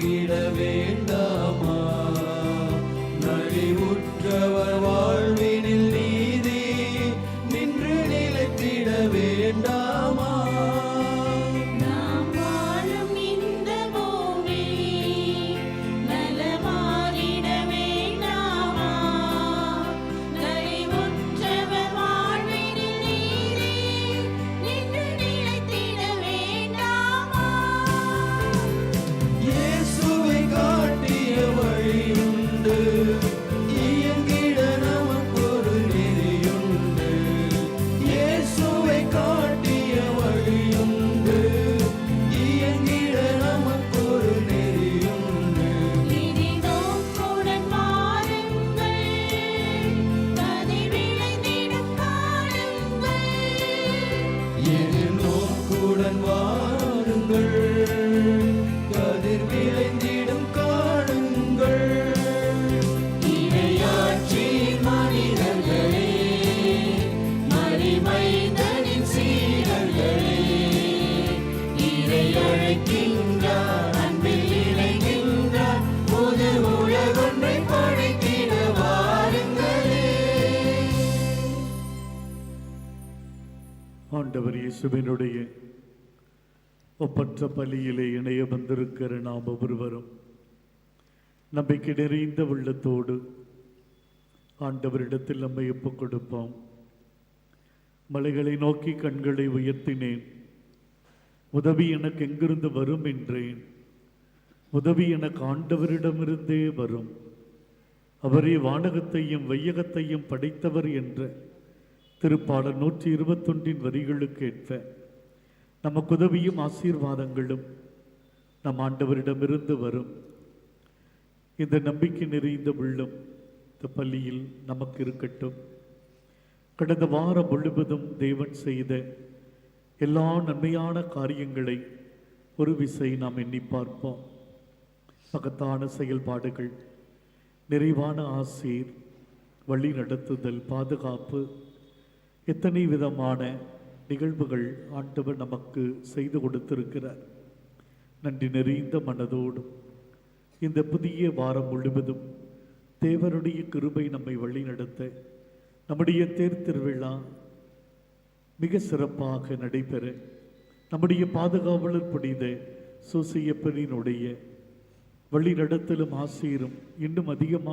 பங்கிட வேண்டும். ஆண்டவர் இயேசுவினுடைய ஒப்பற்ற பலியிலே இணைய வந்திருக்கிற நாம் ஒருவரும் நம்பிக்கை நிறைந்த உள்ளத்தோடு ஆண்டவரிடத்தில் நம்மை ஒப்புக் கொடுப்போம். மலைகளை நோக்கி கண்களை உயர்த்தினேன். உதவி எனக்கு எங்கிருந்து வரும் என்றேன். உதவி எனக்கு ஆண்டவரிடமிருந்தே வரும். அவரே வானகத்தையும் வையகத்தையும் படைத்தவர் என்ற திருப்பாடல் நூற்றி இருபத்தொன்றின் வரிகளுக்கு ஏற்ப நமக்கு உதவியும் ஆசீர்வாதங்களும் நம் ஆண்டவரிடமிருந்து வரும். இந்த நம்பிக்கை நிறைந்த உள்ளம் இந்த பள்ளியில் நமக்கு இருக்கட்டும். கடந்த வாரம் முழுவதும் தேவன் செய்த எல்லா நன்மையான காரியங்களை ஒரு விசை நாம் எண்ணி பார்ப்போம். மகத்தான செயல்பாடுகள் நிறைவான ஆசீர் வழி நடத்துதல் பாதுகாப்பு எத்தனை விதமான நிகழ்வுகள் ஆண்டவர் நமக்கு செய்து கொடுத்திருக்கிறார். நன்றி நிறைந்த மனதோடும் இந்த புதிய வாரம் முழுவதும் தேவனுடைய கிருபை நம்மை வழிநடத்த நம்முடைய தேர் திருவிழா மிக சிறப்பாக நடைபெற நம்முடைய பாதுகாவலர் புனித சூசியப்பனினுடைய வழிநடத்தலும் ஆசிரியரும் இன்னும் அதிகமாக